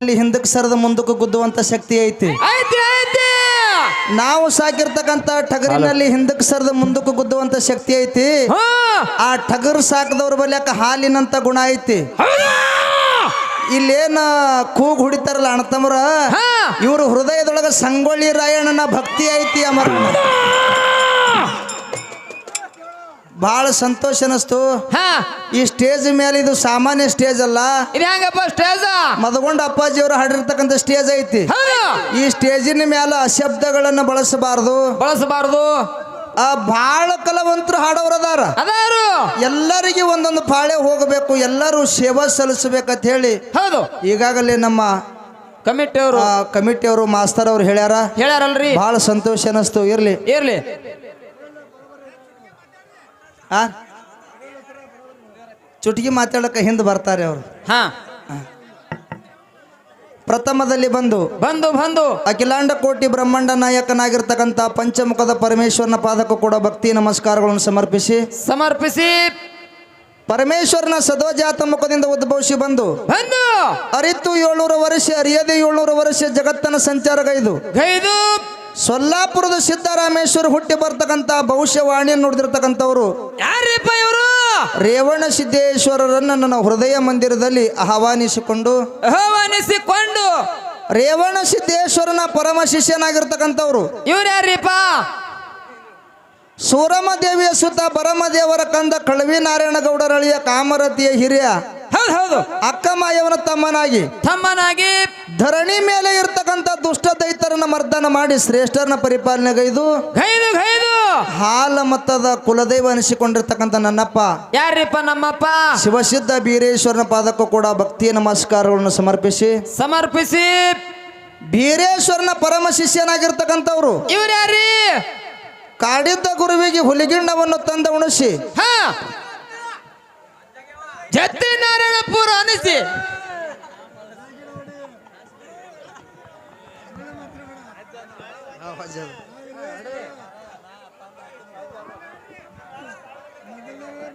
ಅಲ್ಲಿ ಹಿಂದಕ್ಕೆ ಸರದ ಮುಂದಕ್ಕೆ ಗುದ್ದುವಂತ ಶಕ್ತಿ ಐತಿ. ನಾವು ಸಾಕಿರ್ತಕ್ಕಂತ ಟಗರಿನಲ್ಲಿ ಹಿಂದಕ್ಕೆ ಸರದ ಮುಂದಕ್ಕೆ ಗುದ್ದುವಂತ ಶಕ್ತಿ ಐತಿ. ಹಾ. ಆ ಟಗರ್ ಸಾಕದವ್ರ ಬಲ್ಯಾಕ ಹಾಲಿನಂತ ಗುಣ ಐತಿ? ಇಲ್ಲೇನ ಕೂಗ್ ಹುಡಿತಾರಲ್ಲ ಅಣ್ಣತಮ್ಮರ ಹಾ. ಇವ್ರ ಹೃದಯದೊಳಗ ಸಂಗೊಳ್ಳಿ ರಾಯಣ್ಣನ ಭಕ್ತಿ ಐತಿ ಅಮರ ಬಹಳ ಸಂತೋಷ ಅನಿಸ್ತು ಹಾ. ಈ ಸ್ಟೇಜ್ ಮೇಲೆ ಇದು ಸಾಮಾನ್ಯ ಸ್ಟೇಜ್ ಅಲ್ಲ. ಸ್ಟೇಜ್ ಹೆಂಗಪ್ಪ ಅಪ್ಪಾಜಿ ಮದಗೊಂಡ ಅಪ್ಪಾಜಿಯವರು ಹಾಡಿರ್ತಕ್ಕಂಥ ಸ್ಟೇಜ್ ಐತಿ. ಈ ಸ್ಟೇಜಿನ ಮೇಲೆ ಅಶಬ್ದಗಳನ್ನು ಬಳಸಬಾರದು. ಬಳಸಬಾರದು. ಆ ಭಾಳ ಕಲಾವಂತರು ಹಾಡೋರದಾರ ಅದಾರು. ಎಲ್ಲರಿಗೆ ಒಂದೊಂದು ಪಾಳೆ ಹೋಗಬೇಕು ಎಲ್ಲರೂ ಸೇವಾ ಸಲ್ಲಿಸಬೇಕಂತ ಹೇಳಿ ಹೌದು. ಈಗಾಗಲೇ ನಮ್ಮ ಕಮಿಟಿಯವರು. ಕಮಿಟಿಯವರು ಮಾಸ್ತರ್ ಅವ್ರು ಹೇಳ್ಯಾರ. ಹೇಳ್ಯಾರಲ್ರಿ. ಬಹಳ ಸಂತೋಷ ಅನಿಸ್ತು ಇರ್ಲಿ. ಇರ್ಲಿ. ಆ? ಚುಟುಕಿ ಮಾತಾಡಕ್ಕೆ ಹಿಂದೆ ಬರ್ತಾರೆ ಅವರು. ಹಾ. ಪ್ರಥಮದಲ್ಲಿ ಬಂದು ಬಂದು ಬಂದು. ಅಖಿಲಾಂಡ ಕೋಟಿ ಬ್ರಹ್ಮಾಂಡ ನಾಯಕನಾಗಿರ್ತಕ್ಕಂಥ ಪಂಚಮುಖದ ಪರಮೇಶ್ವರನ ಪಾದಕ್ಕೂ ಕೂಡ ಭಕ್ತಿ ನಮಸ್ಕಾರಗಳನ್ನು ಸಮರ್ಪಿಸಿ. ಸಮರ್ಪಿಸಿ. ಪರಮೇಶ್ವರನ ಸದೋಜಾತ ಮುಖದಿಂದ ಉದ್ಭವಿಸಿ ಬಂದು ಬಂದು. ಅರಿತು ಏಳ್ನೂರು ವರ್ಷ ಅರಿಯದೆ ಏಳ್ನೂರು ವರ್ಷ ಜಗತ್ತನ ಸಂಚಾರ ಗೈದು ಗೈದು. ಸೊಲ್ಲಾಪುರದ ಸಿದ್ದರಾಮೇಶ್ವರ ಹುಟ್ಟಿ ಬರ್ತಕ್ಕಂಥ ಭವಿಷ್ಯವಾಣಿ ನೋಡಿದಿರ್ತಕ್ಕಂಥವ್ರು ಯಾರಿಪ್ಪ ಇವರು? ರೇವಣ ಸಿದ್ದೇಶ್ವರರನ್ನು ನನ್ನ ಹೃದಯ ಮಂದಿರದಲ್ಲಿ ಆಹ್ವಾನಿಸಿಕೊಂಡು ಆಹ್ವಾನಿಸಿಕೊಂಡು. ರೇವಣ ಸಿದ್ದೇಶ್ವರನ ಪರಮ ಶಿಷ್ಯನಾಗಿರ್ತಕ್ಕಂಥವ್ರು. ಇವ್ರು ಸೂರಮ್ಮ ದೇವಿಯ ಸುತ್ತ ಬರಮದೇವರ ಕಂದ ಕಳವಿ ನಾರಾಯಣ ಗೌಡರಳಿಯ ಕಾಮರತಿಯ ಹಿರಿಯ. ಹೌದು ಹೌದು. ಅಕ್ಕಮಾಯವನ ತಮ್ಮನಾಗಿ. ತಮ್ಮನಾಗಿ. ಧರಣಿ ಮೇಲೆ ಇರ್ತಕ್ಕಂಥ ದುಷ್ಟ ದೈತರನ್ನ ಮರ್ದನ ಮಾಡಿ ಶ್ರೇಷ್ಠರನ್ನ ಪರಿಪಾಲನೆಗೈದು. ಗೈದು ಗೈದು. ಹಾಲ ಮತ್ತದ ಕುಲದೈವ ಅನಿಸಿಕೊಂಡಿರ್ತಕ್ಕಂಥ ನನ್ನಪ್ಪ. ಯಾರಿಪ್ಪ ನಮ್ಮಪ್ಪ? ಶಿವಸಿದ್ಧ ಬೀರೇಶ್ವರನ ಪಾದಕ್ಕೂ ಕೂಡ ಭಕ್ತಿಯ ನಮಸ್ಕಾರಗಳನ್ನು ಸಮರ್ಪಿಸಿ. ಸಮರ್ಪಿಸಿ. ಬೀರೇಶ್ವರನ ಪರಮ ಶಿಷ್ಯನಾಗಿರ್ತಕ್ಕಂಥವ್ರು. ಇವ್ರು ಯಾರಿ ಕಾಡಿದ್ದ ಗುರುವಿಗೆ ಹುಲಿಗಿಣ್ಣವನ್ನು ತಂದ ಉಣಿಸಿ. ಹಾ. ಜತ್ತಿ ನಾರಾಯಣಪುರ ಅನಿಸಿ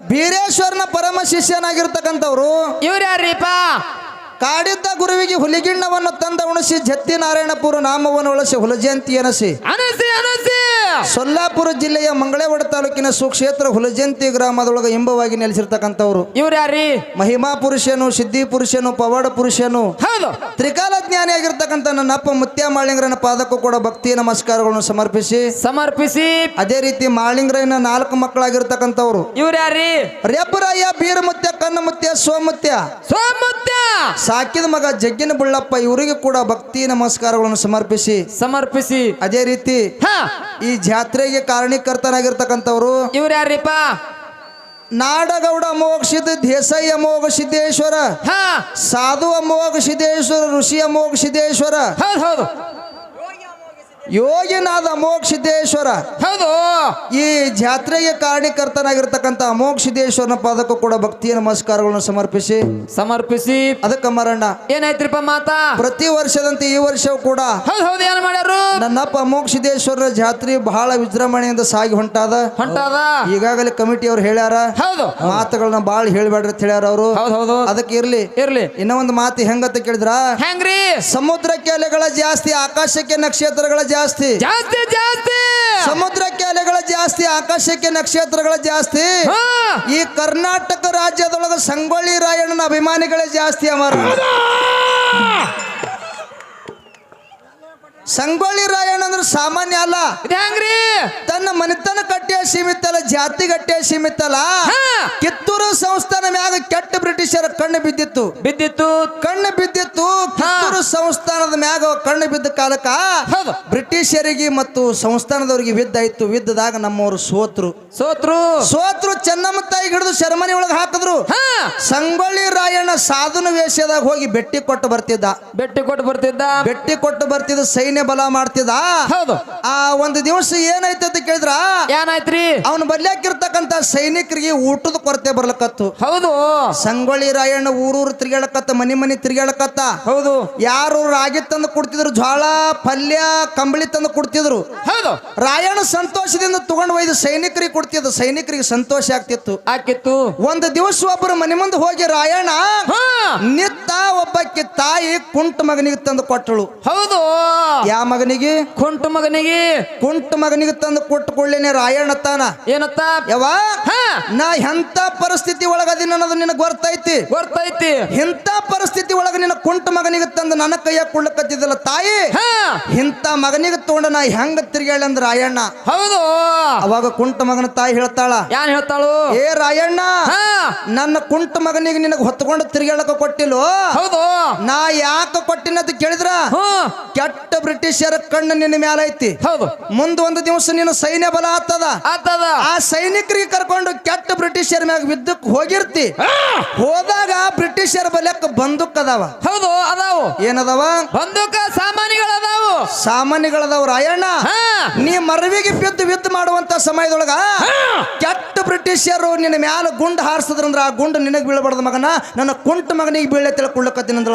ಬೀರೇಶ್ವರನ ಪರಮ ಶಿಷ್ಯನಾಗಿರ್ತಕ್ಕಂಥವ್ರು ಇವ್ರು ಯಾರೀಪ ಕಾಡಿದ್ದ ಗುರುವಿಗೆ ಹುಲಿಗಿಣ್ಣವನ್ನು ತಂದ ಉಣಿಸಿ ಜತ್ತಿ ನಾರಾಯಣಪುರ ನಾಮವನ್ನು ಉಳಿಸಿ ಹುಲಜಯಂತಿ ಅನಸಿ ಅನಸಿ ಸೊಲ್ಲಾಪುರ ಜಿಲ್ಲೆಯ ಮಂಗಳೇವಡ ತಾಲೂಕಿನ ಸುಕ್ಷೇತ್ರ ಹುಲಜಂತಿ ಗ್ರಾಮದೊಳಗೆ ಇಂಬವಾಗಿ ನೆಲೆಸಿರ್ತಕ್ಕಂಥವ್ರು. ಇವ್ರು ಯಾರಿ? ಮಹಿಮಾ ಪುರುಷನು ಸಿದ್ಧಿ ಪುರುಷನು ಪವಾಡ ಪುರುಷನು. ಹೌದು. ತ್ರಿಕಾಲ ಜ್ಞಾನಿಯಾಗಿರ್ತಕ್ಕಂಥ ನನ್ನ ಅಪ್ಪ ಮುತ್ಯ ಮಾಳಿಂಗ್ರನ ಪಾದಕ್ಕೂ ಕೂಡ ಭಕ್ತಿ ನಮಸ್ಕಾರಗಳನ್ನು ಸಮರ್ಪಿಸಿ. ಸಮರ್ಪಿಸಿ. ಅದೇ ರೀತಿ ಮಾಳಿಂಗ್ರನ ನಾಲ್ಕು ಮಕ್ಕಳಾಗಿರ್ತಕ್ಕಂಥವ್ರು. ಇವ್ರು ಯಾರಿ? ರೇಪರಾಯ ಬೀರ ಮುತ್ಯ ಕಣ್ಣ ಮುತ್ಯ ಸೋಮುತ್ಯ. ಸೋಮುತ್ಯ. ಸಾಕಿದ ಮಗ ಜಗ್ಗಿನ ಬುಳ್ಳಪ್ಪ ಇವರಿಗೆ ಕೂಡ ಭಕ್ತಿ ನಮಸ್ಕಾರಗಳನ್ನು ಸಮರ್ಪಿಸಿ. ಸಮರ್ಪಿಸಿ. ಅದೇ ರೀತಿ ಈ ಜಾತ್ರೆಗೆ ಕಾರಣೀಕರ್ತನಾಗಿರ್ತಕ್ಕಂಥವ್ರು. ಇವ್ರು ಯಾರಿಪ್ಪ ನಾಡಗೌಡ ಮೋಕ್ಷಿದ ದೇಸಯ್ಯ ದೇಸಾಯಿ ಅಮೋಘ ಸಿದ್ದೇಶ್ವರ ಸಾಧು ಅಮೋಘ ಸಿದ್ದೇಶ್ವರ ಋಷಿ ಅಮೋಘ ಸಿದ್ದೇಶ್ವರ. ಹೌದು ಹೌದು. ಯೋಗಿನಾದ ಮೋಕ್ಷಿದ್ದೇಶ್ವರ ಹೌದು. ಈ ಜಾತ್ರೆಗೆ ಕಾರಣೀಕರ್ತನಾಗಿರ್ತಕ್ಕಂಥ ಮೋಕ್ಷಿದ್ದೇಶ್ವರನ ಪದಕ್ಕೂ ಕೂಡ ಭಕ್ತಿಯ ನಮಸ್ಕಾರಗಳನ್ನು ಸಮರ್ಪಿಸಿ. ಸಮರ್ಪಿಸಿ. ಅದಕ್ಕ ಮರಣ್ಣ. ಏನಾಯ್ತ್ರಿಪ್ಪ ಮಾತಾ? ಪ್ರತಿ ವರ್ಷದಂತೆ ಈ ವರ್ಷವೂ ಕೂಡ ಹೌದು ಹೌದು ಏನ್ ಮಾಡ್ಯಾರು ನನ್ನಪ್ಪ ಮೋಕ್ಷಿದ್ದೇಶ್ವರ ಜಾತ್ರೆ ಬಹಳ ವಿಜೃಂಭಣೆಯಿಂದ ಸಾಗಿ ಹೊಂಟಾದ. ಹೊಂಟಾದ? ಈಗಾಗಲೇ ಕಮಿಟಿ ಅವ್ರು ಹೇಳ್ಯಾರ. ಹೌದು. ಮಾತುಗಳನ್ನ ಬಹಳ ಹೇಳ್ಬೇಡ್ರಿ ಅಂತ ಹೇಳ್ಯಾರ ಅವರು. ಹೌದು ಹೌದು. ಅದಕ್ಕೆ ಇರ್ಲಿ. ಇರ್ಲಿ. ಇನ್ನೊಂದು ಮಾತು ಹೆಂಗತ್ತ ಕೇಳಿದ್ರ? ಹೆಂಗ್ರಿ? ಸಮುದ್ರಕ್ಕೆ ಅಲೆಗಳ ಜಾಸ್ತಿ ಆಕಾಶಕ್ಕೆ ನಕ್ಷತ್ರಗಳ ಜಾಸ್ತಿ. ಜಾಸ್ತಿ ಜಾಸ್ತಿ. ಸಮುದ್ರಕ್ಕೆ ಅಲೆಗಳ ಜಾಸ್ತಿ ಆಕಾಶಕ್ಕೆ ನಕ್ಷತ್ರಗಳ ಜಾಸ್ತಿ. ಈ ಕರ್ನಾಟಕ ರಾಜ್ಯದೊಳಗ ಸಂಗೊಳ್ಳಿ ರಾಯಣ್ಣನ ಅಭಿಮಾನಿಗಳೇ ಜಾಸ್ತಿ ಅಮರ. ಸಂಗೊಳ್ಳಿ ರಾಯಣ್ಣ ಅಂದ್ರೆ ಸಾಮಾನ್ಯ ಅಲ್ಲ. ತನ್ನ ಮನೆತನ ಕಟ್ಟಿಯ ಸೀಮಿತ ಅಲ್ಲ ಜಾತಿ ಗಟ್ಟಿಯ ಸೀಮಿತ ಅಲ್ಲ ಹಾ. ಕಿತ್ತೂರು ಸಂಸ್ಥಾನ ಮ್ಯಾಗ ಕೆಟ್ಟ ಬ್ರಿಟಿಷರ ಕಣ್ಣು ಬಿದ್ದಿತ್ತು. ಬಿದ್ದಿತ್ತು. ಕಣ್ಣು ಬಿದ್ದಿತ್ತು. ಕಿತ್ತೂರು ಸಂಸ್ಥಾನದ ಮ್ಯಾಗ ಕಣ್ಣು ಬಿದ್ದ ಕಾಲಕ್ಕ ಬ್ರಿಟಿಷರಿಗೆ ಮತ್ತು ಸಂಸ್ಥಾನದವರಿಗೆ ವಿದ್ದಾಯ್ತು ವಿದ್ದದಾಗ ನಮ್ಮವರು ಸೋತ್ರು. ಸೋತ್ರು. ಸೋತ್ರು ಚೆನ್ನಮ್ಮ ತಾಯಿ ಹಿಡಿದು ಶರ್ಮನಿ ಒಳಗೆ ಹಾಕಿದ್ರು. ಸಂಗೊಳ್ಳಿ ರಾಯಣ್ಣ ಸಾಧನ ವೇಷದಾಗ ಹೋಗಿ ಬೆಟ್ಟಿ ಕೊಟ್ಟು ಬರ್ತಿದ್ದ. ಬೆಟ್ಟಿ ಕೊಟ್ಟು ಬರ್ತಿದ್ದ. ಬೆಟ್ಟಿ ಕೊಟ್ಟು ಬರ್ತಿದ್ದ ಸೈನ್ಯ ಬಲ ಮಾಡ್ತಿದ್ದ. ಆ ಒಂದು ದಿವಸ ಏನಾಯ್ತು ಅಂತ ಕೇಳಿದ್ರ? ಏನಾಯ್ತ್ರಿ ಅವನು ಬರ್ಲಾಕಿರ್ತಕ್ಕಂತ ಸೈನಿಕರಿಗೆ ಊಟದ ಕೊರತೆ ಬರ್ಲಕತ್ತು. ಹೌದು. ಸಂಗೊಳ್ಳಿ ರಾಯಣ್ಣ ಊರೂರು ತಿರ್ಗಾಡಕತ್ತ ಮನಿ ಮನಿ ತಿರ್ಗಾಡಕತ್ತ ಹೌದು. ಯಾರು ರಾಗಿ ತಂದು ಕೊಡ್ತಿದ್ರು ಜ್ವಾಳ ಪಲ್ಯ ಕಂಬಳಿ ತಂದು ಕೊಡ್ತಿದ್ರು. ಹೌದು. ರಾಯಣ್ಣ ಸಂತೋಷದಿಂದ ತಗೊಂಡು ಒಯ್ದು ಸೈನಿಕರಿಗೆ ಕೊಡ್ತಿದ್ರು ಸೈನಿಕರಿಗೆ ಸಂತೋಷ ಆಗ್ತಿತ್ತು. ಆಕಿತ್ತು ಒಂದು ದಿವಸ ಒಬ್ಬರು ಮನೆ ಮುಂದೆ ಹೋಗಿ ರಾಯಣ್ಣ ನಿತ್ತ ಒಬ್ಬಕ್ಕೆ ತಾಯಿ ಕುಂಟ ಮಗನಿಗೆ ತಂದು ಕೊಟ್ಟಳು. ಹೌದು. ಯಾ ಮಗನಿಗೆ? ಕುಂಟ ಮಗನಿಗೆ. ಕುಂಟ ಮಗನಿಗೆ ತಂದು ಕೊಟ್ಟುಕೊಳ್ಳೇನೆ ರಾಯಣ್ಣ ತಾನ ಏನತ್ತ? ಯಾವ ನಾ ಎಂತ ಪರಿಸ್ಥಿತಿ ಒಳಗದಿನ ಅನ್ನೋದು ನಿನಗ್ ಗೊತ್ತೈತಿ ಗೊತ್ತೈತಿ ಇಂಥ ಪರಿಸ್ಥಿತಿ ಒಳಗ ನಿನ್ನ ಕುಂಟ ಮಗನಿಗೆ ತಂದು ನನ್ನ ಕೈಯಾಗ ಕುಳ್ಳಕತ್ತಿದ್ದಲ್ಲ ತಾಯಿ? ಇಂಥ ಮಗನಿಗೆ ತಗೊಂಡ ನಾ ಹೆಂಗ ತಿರ್ಗ್ಯಾಳ ಅಂದ್ರ ರಾಯಣ್ಣ? ಹೌದು. ಅವಾಗ ಕುಂಟ ಮಗನ ತಾಯಿ ಹೇಳ್ತಾಳ ಯಾನ್ ಹೇಳ್ತಾಳು? ಏ ರಾಯಣ್ಣ ಹಾ. ನನ್ನ ಕುಂಟ ಮಗನಿಗೆ ನಿನಗೆ ಹೊತ್ಕೊಂಡು ತಿರ್ಗಾಳಕ ಕೊಟ್ಟಿಲ್ಲ? ಹೌದು. ನಾ ಯಾಕ ಕೊಟ್ಟಿನ ಅಂತ ಕೇಳಿದ್ರ ಕೆಟ್ಟ ಬ್ರಿಟಿಷರ ಕಣ್ಣು ನಿನ್ನ ಮ್ಯಾಲ ಐತಿ ಹೌದು. ಮುಂದ ಒಂದು ದಿವಸ ನೀನು ಸೈನ್ಯ ಬಲ ಆಗ್ತದ ಆತದ. ಆ ಸೈನಿಕರಿಗೆ ಕರ್ಕೊಂಡು ಕೆಟ್ಟ ಬ್ರಿಟಿಷರ ಮ್ಯಾಗ ಬಿದ್ದಕ್ ಹೋಗಿರ್ತಿ. ಹೋದಾಗ ಬ್ರಿಟಿಷರ ಬಲ್ಯಕ್ ಬಂದೂಕ್ ಅದಾವ. ಹೌದು ಅದಾವ. ಏನದಾವ? ಬಂದೂಕ ಸಾಮಾನ್ಯಗಳದಾವು. ಸಾಮಾನ್ಯಗಳದಾವ ರಾಯಣ್ಣ. ನೀ ಮರವಿಗೆ ಬಿದ್ದು ಯುದ್ಧ ಮಾಡುವಂತ ಸಮಯದೊಳಗ ಕೆಟ್ಟ ಬ್ರಿಟಿಷರು ನಿನ್ನ ಮ್ಯಾಲ ಗುಂಡ್ ಹಾರಿಸಿದ್ರಂದ್ರ ಆ ಗುಂಡು ನಿನಗೆ ಬೀಳಬಾರ್ದು ಮಗನ. ನನ್ನ ಕುಂಟ ಮಗನಿಗೆ ಬೀಳೆ ತಿಳ್ಕೊಳ್ಳಕತ್ತೀನಿ ಅಂದ್ರ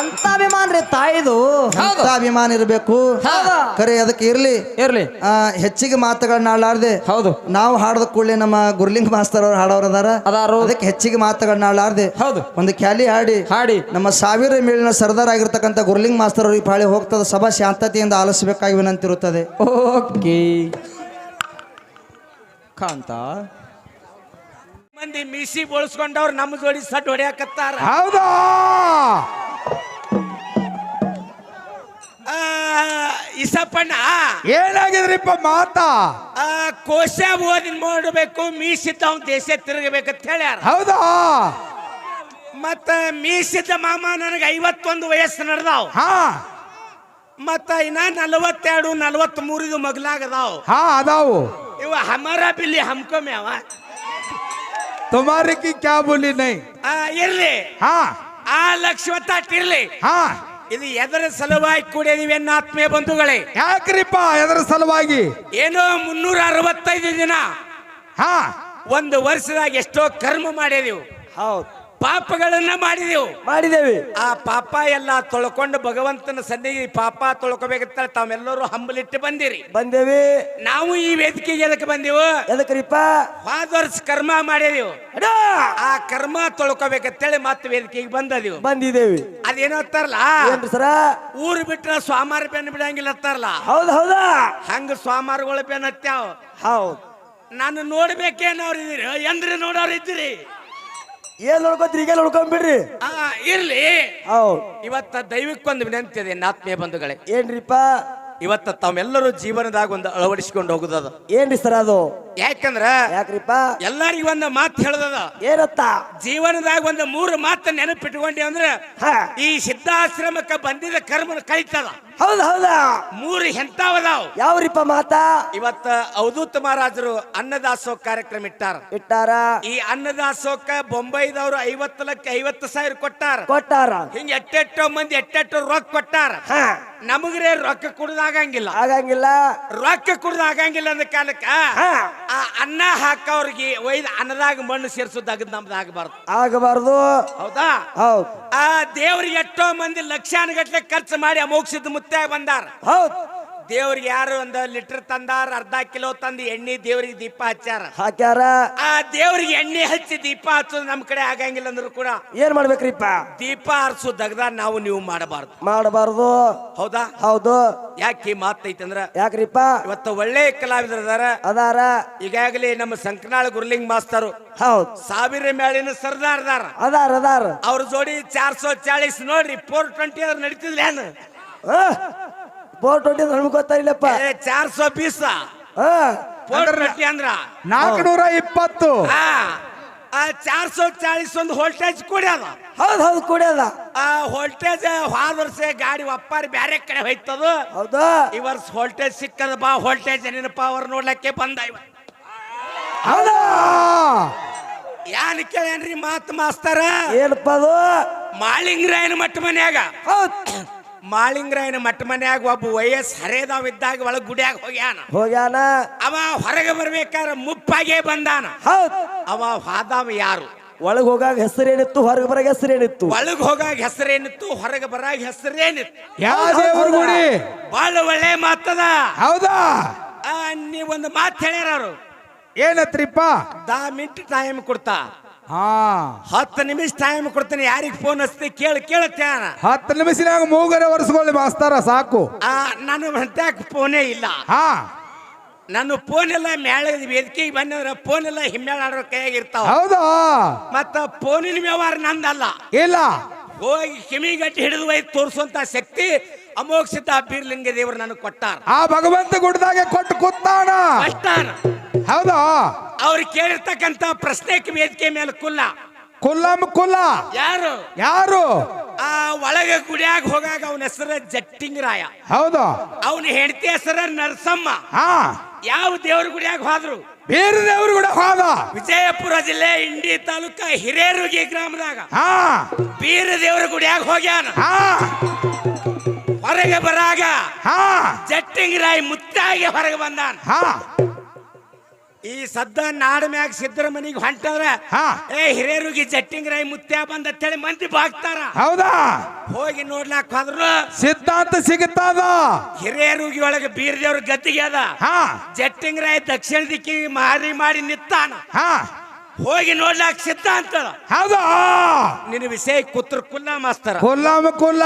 ಎಂತ ಅಭಿಮಾನ ರೀ ತಾಯಿದು? ಹೌದು. ಅಂತ ಅಭಿಮಾನ ಇರಬೇಕು? ಹೌದು. ಕರೆ ಅದಕ್ಕೆ ಇರ್ಲಿ. ಇರ್ಲಿ. ಆ, ಹೆಚ್ಚಿಗೆ ಮಾತುಗಳನ್ನ ಆಡಲಾರ್ದೆ. ಹೌದು. ನಾವು ಹಾಡದ ಕೂಡಲೇ ನಮ್ಮ ಗುರ್ಲಿಂಗ್ ಮಾಸ್ತರ್ ಅವ್ರು ಹಾಡೋರು ಅದಾರ. ಅದಾರು. ಅದಕ್ಕೆ ಹೆಚ್ಚಿಗೆ ಮಾತುಗಳನ್ನ ಆಡಲಾರ್ದೆ. ಹೌದು. ಒಂದು ಖ್ಯಾಲಿ ಹಾಡಿ. ಹಾಡಿ. ನಮ್ಮ ಸಾವಿರ ಮೇಲಿನ ಸರ್ದಾರ್ ಆಗಿರ್ತಕ್ಕಂಥ ಗುರ್ಲಿಂಗ್ ಮಾಸ್ತರ್ ಅವ್ರಿಗೆ ಪಾಳಿ ಹೋಗ್ತದ. ಸಭಾ ಶಾಂತತೆಯಿಂದ ಆಲಿಸಬೇಕಾಗಿ ವಿನಂತಿರುತ್ತದೆ. ಓಕೆ. ಕಾಂತ. ಮಂದಿ ಮೀಸಿ ಬೋಳ್ಸ್ಕೊಂಡವ್ರು ನಮ್ಮ ಜೋಡಿ ಸಟ್ ಹೊಡ್ಯಾಕತ್ತಾರ. ಹೌದಾ? ಇಸಪ್ಪಣ್ಣ ಏನಾಗಿದ್ರಿಪ್ಪ ಮಾತಾ? ಕೋಶ ಓದಿ ಮೀಸಿದ್ದ ಮೀಸಿದ್ದವ್ ದೇಶ ತಿರುಗಬೇಕಂತ ಹೇಳ್ಯಾರ. ಹೌದಾ? ಮತ್ತ ಮೀಸಿದ್ದ ಮಾಮ ನನಗೆ ಐವತ್ತೊಂದು ವಯಸ್ಸು ನಡೆದಾವ್. ಹಾ. ಮತ್ತ ಇನ್ನ ನಲವತ್ತೆರಡು ನಲವತ್ತ್ ಮೂರಿದು ಮಗ್ಲಾಗದಾವ್. ಹಾ ಅದಾವು. ಇವ ಹಮರ ಬಿಲ್ಲಿ ಹಮ್ಕೊಮೆ ಅವ. ಕ್ಯಾ ಬೋಲಿ ನೈ? ಆ, ಇರ್ಲಿ. ಹಾ. ಆ ಲಕ್ಷ್ಮತ ಇರ್ಲಿ ಹಾ. ಇದು ಎದರ ಸಲುವಾಗಿ ಕೂಡಿದೀವಿ ಎನ್ನ ಆತ್ಮೀಯ ಬಂಧುಗಳೇ. ಯಾಕ್ರಿಪ್ಪ ಎದರ ಸಲುವಾಗಿ? ಏನೋ ಮುನ್ನೂರ ಅರವತ್ತೈದು ದಿನ ಹಾ. ಒಂದು ವರ್ಷದಾಗ ಎಷ್ಟೋ ಕರ್ಮ ಮಾಡಿದೀವಿ. ಹೌದು. ಪಾಪಗಳನ್ನ ಮಾಡಿದೆವು. ಮಾಡಿದೇವಿ. ಆ ಪಾಪ ಎಲ್ಲ ತೊಳ್ಕೊಂಡು ಭಗವಂತನ ಸನ್ನಿಧಿ ಪಾಪ ತೊಳ್ಕೊಬೇಕಂತ ತಾವೆಲ್ಲರೂ ಹಂಬಲಿಟ್ಟು ಬಂದಿರಿ. ಬಂದೇವಿ. ನಾವು ಈ ವೇದಿಕೆಗೆ ಎದಕ್ಕೆ ಬಂದೆವು? ಎದಕ್ರಿಪ್ಪ? ಹೋದ ವರ್ಷ ಕರ್ಮ ಮಾಡಿದೆವು! ಆ ಕರ್ಮ ತೊಳ್ಕೊಬೇಕಂತೇಳಿ ಮತ್ತೆ ವೇದಿಕೆಗೆ ಬಂದದೆವು. ಬಂದಿದೇವಿ. ಅದೇನೋ ಅಂತಾರಲ್ಲ? ಸರ? ಊರು ಬಿಟ್ರ ಸ್ವಾಮಾರ ಪೆನ್ ಬಿಡಂಗಿಲ್ಲ ಅಂತಾರಲ್ಲ? ಹೌದ್ ಹೌದಾ? ಹಂಗ ಸ್ವಾಮಾರ್ಗಳ ಪೆನ್ ಹತ್ಯಾವ. ಹೌದ್. ನಾನು ನೋಡ್ಬೇಕೇನವ್ರು ಇದ್ದೀರಿ ಎಂದ್ರೆ ನೋಡೋರು ಇದ್ದೀರಿ ಏನ್ ನೋಡ್ಕೊತೀರಿ? ಈಗ ನೋಡ್ಕೊಂಬಿಡ್ರಿ? ಆ, ಇರ್ಲಿ. ಹೌದು. ಇವತ್ತ ದೈವಕ್ಕೊಂದು ವಿನಂತಿ ಇದೆ ಆತ್ಮೀಯ ಬಂಧುಗಳೇ. ಏನ್ರಿಪ್ಪ? ಇವತ್ತ ತಾವೆಲ್ಲರೂ ಜೀವನದಾಗ ಒಂದು ಅಳವಡಿಸಿಕೊಂಡು ಹೋಗುದದ. ಏನ್ರಿ ಸರ್ ಅದು? ಯಾಕಂದ್ರ ಯಾಕ್ರಿಪ್ಪ? ಎಲ್ಲರಿಗೂ ಒಂದು ಮಾತು ಹೇಳದದ. ಏನತ್ತ? ಜೀವನದಾಗ ಒಂದು ಮೂರು ಮಾತು ನೆನಪಿಟ್ಕೊಂಡಿ ಅಂದ್ರೆ ಹಾ. ಈ ಸಿದ್ಧಾಶ್ರಮಕ್ಕೆ ಬಂದಿದ ಕರ್ಮ ಕಳಿತದ. ಹೌದ್ ಹೌದಾ? ಮೂರು ಎಂತಾವದಾವ್ ಯಾವ್ರಿಪ್ಪ ಮಾತಾ? ಇವತ್ತ ಅವಧೂತ ಮಹಾರಾಜರು ಅನ್ನದಾಸೋಹ ಕಾರ್ಯಕ್ರಮ ಇಟ್ಟಾರ. ಇಟ್ಟಾರ? ಈ ಅನ್ನದಾಸೋಹಕ್ಕ ಬೊಂಬೈದವರು ಐವತ್ತು ಲಕ್ಷ ಐವತ್ತು ಸಾವಿರ ಕೊಟ್ಟಾರ. ಕೊಟ್ಟಾರ. ಹಿಂಗ ಎಟ್ಟೆಟ್ಟೋ ಮಂದಿ ಎಟ್ಟೆಟ್ಟೋ ರೊಕ್ಕ ಕೊಟ್ಟಾರ. ಹಾ. ನಮಗ್ರೆ ರೊಕ್ಕ ಕುಡ್ದಾಗಂಗಿಲ್ಲ. ಆಗಂಗಿಲ್ಲ. ರೊಕ್ಕ ಕುಡ್ದಾಗಂಗಿಲ್ಲ ಅಂದ ಕಾಲಕ್ಕ ಹಾ. ಆ ಅನ್ನ ಹಾಕವ್ರಿಗೆ ಒಯ್ದು ಅನ್ನದಾಗ ಮಣ್ಣು ಸೇರಿಸೋದಾಗ ನಮ್ದು ಆಗಬಾರ್ದು. ಆಗಬಾರ್ದು. ಹೌದಾ? ಹೌದು. ಆ ದೇವ್ರಿಗೆ ಎಷ್ಟೋ ಮಂದಿ ಲಕ್ಷಾನುಗಟ್ಲೆ ಖರ್ಚು ಮಾಡಿ ಅಮೋಕ್ಷದ ಮುತ್ತಾಗ ಬಂದಾರ. ಹೌದ್. ದೇವ್ರಿಗೆ ಯಾರು ಒಂದು ಲೀಟರ್ ತಂದಾರ ಅರ್ಧ ಕಿಲೋ ತಂದು ಎಣ್ಣೆ ದೇವ್ರಿಗೆ ದೀಪ ಹಚ್ಚಾರ. ಹಾಕ್ಯಾರ? ಆ ದೇವ್ರಿಗೆ ಎಣ್ಣೆ ಹಚ್ಚಿ ದೀಪ ಹಚ್ಚೋದು ನಮ್ ಕಡೆ ಆಗಂಗಿಲ್ಲ ಅಂದ್ರು ಕೂಡ ಏನ್ ಮಾಡ್ಬೇಕ್ರಿಪ್ಪ? ದೀಪ ಹರಿಸೋ ದಗದ ನಾವು ನೀವು ಮಾಡಬಾರ್ದು. ಮಾಡಬಾರ್ದು. ಹೌದಾ? ಹೌದು. ಯಾಕೆ ಈ ಅಂದ್ರ? ಯಾಕ್ರಿಪ್ಪ? ಇವತ್ತು ಒಳ್ಳೆ ಕಲಾವಿದರು ಅದಾರ. ಅದಾರ. ಈಗಾಗಲೇ ನಮ್ಮ ಸಂಕನಾಳ ಗುರ್ಲಿಂಗ್ ಮಾಸ್ತರು ಹೌದ್. ಸಾವಿರ ಮೇಳಿನ ಸರ್ದಾರ್ ಅದಾರ. ಅದಾರ ಅದಾರ. ಅವ್ರ ಜೋಡಿ ಚಾರ್ ಸೋ ಚಾಳಿಸ್ ನೋಡ್ರಿ ಫೋರ್ ಟ್ವೆಂಟಿ ಅದ್ರ ನಡೀತಿದ್ರಿ ಬೋರ್ ಟ್ವೆಂಟಿ ನಮ್ಗೆ ಗೊತ್ತಾಗಿಲ್ಲಪ್ಪ ಚಾರ್ ಸೋ ಬೀಸ ಹಾ. ಫೋರ್ ಅಂದ್ರ ನಾಲ್ಕನೂರ ಇಪ್ಪತ್ತು. ಚಾರ್ ಸೋ ಚಾಳಿಸ್ ಒಂದು ವೋಲ್ಟೇಜ್ ಕುಡಿಯದ ಹೌದ್ ಹೌದ್ ಕುಡಿಯದ ಆ ವೋಲ್ಟೇಜ್ ಹೋದ ವರ್ಷ ಗಾಡಿ ಒಪ್ಪಾರಿ ಬ್ಯಾರೆ ಕಡೆ ಹೋಯ್ತದ. ಹೌದು? ಈ ವರ್ಷ ವೋಲ್ಟೇಜ್ ಸಿಕ್ಕದ ಬಾ ವೋಲ್ಟೇಜ್ ಏನಪ್ಪ ಪವರ್ ನೋಡ್ಲಕ್ಕೆ ಬಂದ ಇವ. ಹೌದಾ? ಯಾನ್ ಕೇಳೇನ್ರಿ ಮಾತು ಮಾಸ್ತಾರ? ಏನಪ್ಪ ಅದು? ಮಾಳಿಂಗರಾಯನ ಮಟ್ಟ ಮನ್ಯಾಗ. ಹೌದ್. ಮಾಳಿಂಗರಾಯನ ಮಟ್ಟ ಮನ್ಯಾಗ ಒಬ್ಬ ವಯಸ್ಸು ಹರೇದಾವ್ ಇದ್ದಾಗ ಒಳಗ್ ಗುಡಿಯಾಗ ಹೋಗ್ಯಾನ. ಹೋಗ್ಯಾನ? ಅವ ಹೊರಗೆ ಬರ್ಬೇಕಾದ್ರೆ ಮುಪ್ಪಾಗೆ ಬಂದಾನ. ಹೌದು. ಅವ ಹಾದಾವ ಯಾರು? ಒಳಗ್ ಹೋಗಾಗ ಹೆಸರೇನಿತ್ತು ಹೊರಗೆ ಬರಾಗ ಹೆಸರೇನಿತ್ತು? ಒಳಗ್ ಹೋಗಾಗ ಹೆಸರೇನಿತ್ತು ಹೊರಗೆ ಬರಾಗ ಹೆಸರೇನಿತ್ತು. ಯಾವ ದೇವ್ರ? ಗುಡಿ ಬಹಳ ಒಳ್ಳೆ ಮಾತದ. ಹೌದಾ? ಆ, ನೀವೊಂದು ಮಾತು ಹೇಳ್ಯಾರ ಅವರು. ಏನತ್ರಿಪ್ಪ? ದಾ ಮಿಂಟ್ ಟೈಮ್ ಕೊಡ್ತಾ. ಹಾ. ಹತ್ತು ನಿಮಿಷ ಟೈಮ್ ಕೊಡ್ತೀನಿ ಯಾರಿಗೆ ಫೋನ್ ಹಚ್ತಿ ಕೇಳಿ ಕೇಳುತ್ತೇನ ಹತ್ತು ನಿಮಿಷನಾಗ ಮೂಗರೆ ಒರೆಸ್ಕೊಳ್ಳಿ ಮಾಸ್ತಾರ ಸಾಕು. ಆ ನಾನು ಹೊಂಟ್ಯಾಕ ಫೋನೇ ಇಲ್ಲ. ಹಾ. ನನ್ನ ಫೋನ್ ಎಲ್ಲ ಮೇಳ ವೇದಿಕೆಗೆ ಬಂದ್ರೆ ಫೋನ್ ಎಲ್ಲ ಹಿಮ್ಮೇಳ ಆಡೋ ಕೈಯಾಗ ಇರ್ತಾವ. ಹೌದಾ? ಮತ್ತ ಫೋನಿನ ವ್ಯವಹಾರ ನಂದಲ್ಲ. ಇಲ್ಲ. ಹೋಗಿ ಕಿವಿಗಟ್ಟಿ ಹಿಡಿದು ಒಯ್ದು ತೋರಿಸುವಂತ ಶಕ್ತಿ ಅಮೋಕ್ಷಿತ ಬೀರ್ಲಿಂಗ ದೇವರು ನನಗೆ ಕೊಟ್ಟಾರ. ಆ ಭಗವಂತ ಗುಡ್ದಾಗೆ ಕೊಟ್ಟು ಕೂತಾನ. ಅಷ್ಟಾನ ಹೌದಾ? ಅವ್ರು ಕೇಳಿರ್ತಕ್ಕಂತ ಪ್ರಶ್ನೆ ವೇದಿಕೆ ಮೇಲೆ ಕುಲ್ಲ. ಕುಲ್ಲಂ ಕುಲ್ಲ. ಯಾರು? ಯಾರು? ಆ ಒಳಗೆ ಗುಡಿಯಾಗ ಹೋಗಾಗ ಅವನ ಹೆಸರು ಜಟ್ಟಿಂಗರಾಯ. ಹೌದು? ಅವನ ಹೆಂಡತಿ ಹೆಸರ ನರಸಮ್ಮ. ಹಾ. ಯಾವ ದೇವ್ರ ಗುಡಿಯಾಗ ಹೋದ್ರು? ಬೇರೆ ದೇವ್ರ ಕೂಡ ಹೋದ. ವಿಜಯಪುರ ಜಿಲ್ಲೆ ಇಂಡಿ ತಾಲೂಕ ಹಿರೇರುಗಿ ಗ್ರಾಮದಾಗ. ಹಾ. ಬೀರ ದೇವ್ರ ಗುಡಿಯಾಗ ಹೋಗ್ಯಾನ. ಹಾ. ಹೊರಗೆ ಬರಾಗ ಹಾ. ಜಟ್ಟಿಂಗರಾಯ ಮುತ್ತಾಗಿ ಹೊರಗೆ ಬಂದಾನ. ಹಾ. ಈ ಸದ್ದ ನಾಡ ಮ್ಯಾಗ ಸಿದ್ದರ ಮನಿಗೆ ಹೊಂಟದ್ರ ಹಾ. ಏ ಹಿರೇರುಗಿ ಜಟ್ಟಿಂಗ್ರಾಯಿ ಮುತ್ಯ ಬಂದ ಅಂತೇಳಿ ಮಂದಿ ಬಾಗ್ತಾರ. ಹೌದಾ? ಹೋಗಿ ನೋಡ್ಲಾಕ್ ಹೋದ್ರು. ಸಿದ್ಧಾಂತ ಸಿಗುತ್ತದ? ಹಿರೇರುಗಿ ಒಳಗೆ ಬೀರ್ದೇವ್ರ ಗದ್ದಿಗೆ ಅದ. ಹಾ. ಜಟ್ಟಿಂಗರಾಯ್ ದಕ್ಷಿಣ ದಿಕ್ಕಿ ಮಾರಿ ಮಾಡಿ ನಿತ್ತಾನ. ಹಾ. ಹೋಗಿ ನೋಡ್ಲಾಕ್ ಸಿದ್ಧ ಅಂತ ಹೌದಾ? ನಿನ್ನ ವಿಷಯ ಕುತ್ರ ಕುಲ್ಲ ಮಾಸ್ತರ. ಕುಲ್ಲಂ ಕುಲ್ಲ.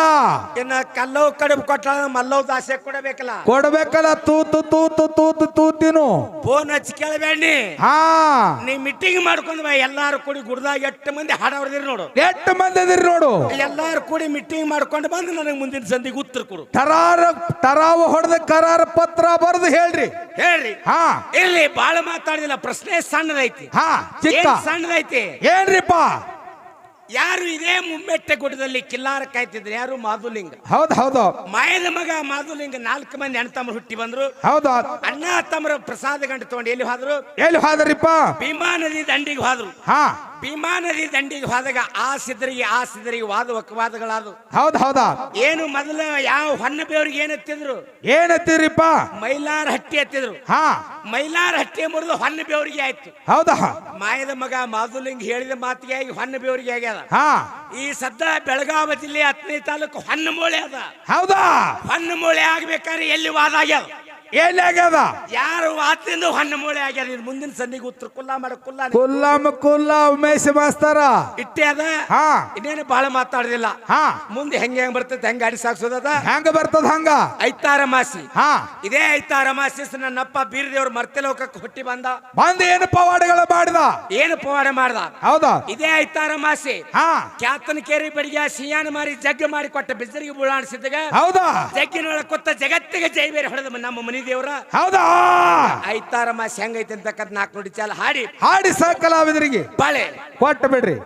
ಇನ್ನ ಕಲ್ಲವ್ ಕಡುಬು ಕೊಟ್ಟ ಮಲ್ಲವ್ ದಾಸೆ ಕೊಡಬೇಕಲ್ಲ. ಕೊಡ್ಬೇಕಲ್ಲ ತೂತು ತೂತು ತೂತು ತೂತಿನು ಫೋನ್ ಹಚ್ಚಿ ಕೇಳಬೇಡಿ. ಹಾ. ನೀ ಮೀಟಿಂಗ್ ಮಾಡ್ಕೊಂಡ್ ಬಾ ಎಲ್ಲಾರು ಕೂಡಿ ಗುಡ್ದಾಗ ಎಷ್ಟು ಮಂದಿ ಹಾಡ ಹೊಡೆದಿರಿ ನೋಡು. ಎಷ್ಟು ಮಂದಿ ಅದಿರಿ ನೋಡು? ಎಲ್ಲಾರು ಕೂಡಿ ಮೀಟಿಂಗ್ ಮಾಡ್ಕೊಂಡು ಬಂದು ನನಗೆ ಮುಂದಿನ ಸಂದಿಗೆ ಉತ್ತರ ಕೊಡು. ತರಾರ ತರಾವ ಹೊಡೆದ ಕರಾರ ಪತ್ರ ಬರೆದು ಹೇಳ್ರಿ. ಹೇಳ್ರಿ. ಹಾ. ಇಲ್ಲಿ ಬಾಳ ಮಾತಾಡಿದಿಲ್ಲ ಪ್ರಶ್ನೆ ಸಣ್ಣದೈತಿ. ಹಾ ಏನ್ ಸಣ್ಣದೈತಿ? ಏನ್ರಿಪ್ಪ? ಯಾರು ಇದೇ ಮುಮ್ಮೆಟ್ಟೆ ಗುಡ್ಡದಲ್ಲಿ ಕಿಲ್ಲಾರ ಕಾಯ್ತಿದ್ರು? ಯಾರು? ಮಾಧುಲಿಂಗ. ಹೌದು ಹೌದು. ಮಾಯದ ಮಗ ಮಾಧುಲಿಂಗ ನಾಲ್ಕು ಮಂದಿ ಅಣ್ಣ ತಮ್ಮ ಹುಟ್ಟಿ ಬಂದ್ರು. ಹೌದು. ಅಣ್ಣ ತಮ್ಮರ ಪ್ರಸಾದ ಗಂಟು ತಗೊಂಡು ಎಲ್ಲಿ ಹೋದ್ರು? ಎಲ್ಲಿ ಹಾದ್ರಿಪ್ಪ? ಭೀಮಾ ನದಿ ದಂಡಿಗೆ ಹೋದ್ರು. ಹಾ. ಭೀಮಾ ನದಿ ದಂಡಿಗೆ ಹೋದಾಗ ಆ ಸಿದ್ರಿಗೆ ಆ ಸಿದ್ರಿಗೆ ವಾದ ವಕವಾದಗಳಾದವು ಹೌದು ಹೌದಾ? ಏನು ಮೊದಲ ಯಾವ ಹೊನ್ನ ಬೇವ್ರಿಗೆ ಏನ್ ಎತ್ತಿದ್ರು? ಏನತ್ತೀರಿಪ್ಪ ಮೈಲಾರ ಹಟ್ಟಿ ಎತ್ತಿದ್ರು. ಹಾ. ಮೈಲಾರ ಹಟ್ಟಿ ಮುರಿದು ಹೊನ್ನ ಬೇವ್ರಿಗೆ ಆಯ್ತು. ಹೌದಾ? ಮಾಯದ ಮಗ ಮಾಧುಲಿಂಗ್ ಹೇಳಿದ ಮಾತಿಗೆ ಆಗಿ ಹೊನ್ನ ಬೇವ್ರಿಗೆ ಆಗ್ಯದ. ಹಾ. ಈ ಸದ್ದ ಬೆಳಗಾವಿ ಜಿಲ್ಲೆ ಹತ್ತನೇ ತಾಲೂಕು ಹೊನ್ನಮೂಳೆ ಅದ. ಹೌದಾ? ಹೊನ್ನಮೂಳೆ ಆಗ್ಬೇಕಾದ್ರೆ ಎಲ್ಲಿ ವಾದ ಆಗ್ಯದ? ಎಲ್ಲಿ ಯಾರು ಯಾರು ಹೊನ್ನ ಮೂಳೆ ಆಗ್ಯದ ಇದು ಮುಂದಿನ ಸನ್ನಿಗೆ ಉತ್ತರ ಕುಲ್ಲ ಮಾಡ ಕುಲ್ಲ ಕುಲ್ಲಂ ಕುಲ್ಲ ಉಮೇಶ್ ಮಾಸ್ತಾರ. ಇಟ್ಟೆ ಅದ? ಹಾ. ಇನ್ನೇನು ಬಹಳ ಮಾತಾಡಲಿಲ್ಲ ಹಾ. ಮುಂದೆ ಹೆಂಗ ಹೆಂಗ್ ಬರ್ತೈತೆ ಹೆಂಗ ಗಾಡಿ ಸಾಕ್ಸೋದದ ಹೆಂಗ ಬರ್ತದ ಹಂಗ? ಐತಾರ ಮಾಸಿ. ಹಾ. ಇದೇ ಐತಾರ ಮಾಸಿ ನನ್ನಪ್ಪ ಬೀರದೇವ್ರ ಮರ್ತೆಲೋಕಕ್ಕೆ ಹುಟ್ಟಿ ಬಂದ. ಬಂದ ಏನು ಪವಾಡಗಳ ಮಾಡಿದ? ಏನು ಪವಾಡ ಮಾಡ್ದ? ಹೌದಾ? ಇದೇ ಐತಾರ ಮಾಸಿ. ಹಾ. ಕ್ಯಾತನ ಕೇರಿ ಬಡಿಗೆ ಸಿಯಾನ ಮಾರಿ ಜಗ್ಗ ಮಾಡಿ ಕೊಟ್ಟ ಬಿಸಿಲಿಗೆ ಬುಳಾಣಿಸಿದಾಗ ಹೌದಾ? ಜಗ್ಗಿನೊಳಗೆ ಕೊತ್ತ ಜಗತ್ತಿಗೆ ಜೈ ಬೇರೆ ಹೊಡೆದ ನಮ್ಮ ಮನಿ ದೇವ್ರ ಹೌದಾ? ಐತಾರ ಮಾಸಿ ಹೆಂಗೈತೆ ಅಂತಕ್ಕಂಥ ನಾಲ್ಕು ನೋಡಿ ಚಾಲ ಹಾಡಿ. ಹಾಡಿ ಸಹ ಕಲಾವಿದರಿಗೆ ಬಾಳೆ. ಕೊಟ್ಟು ಬಿಡ್ರಿ.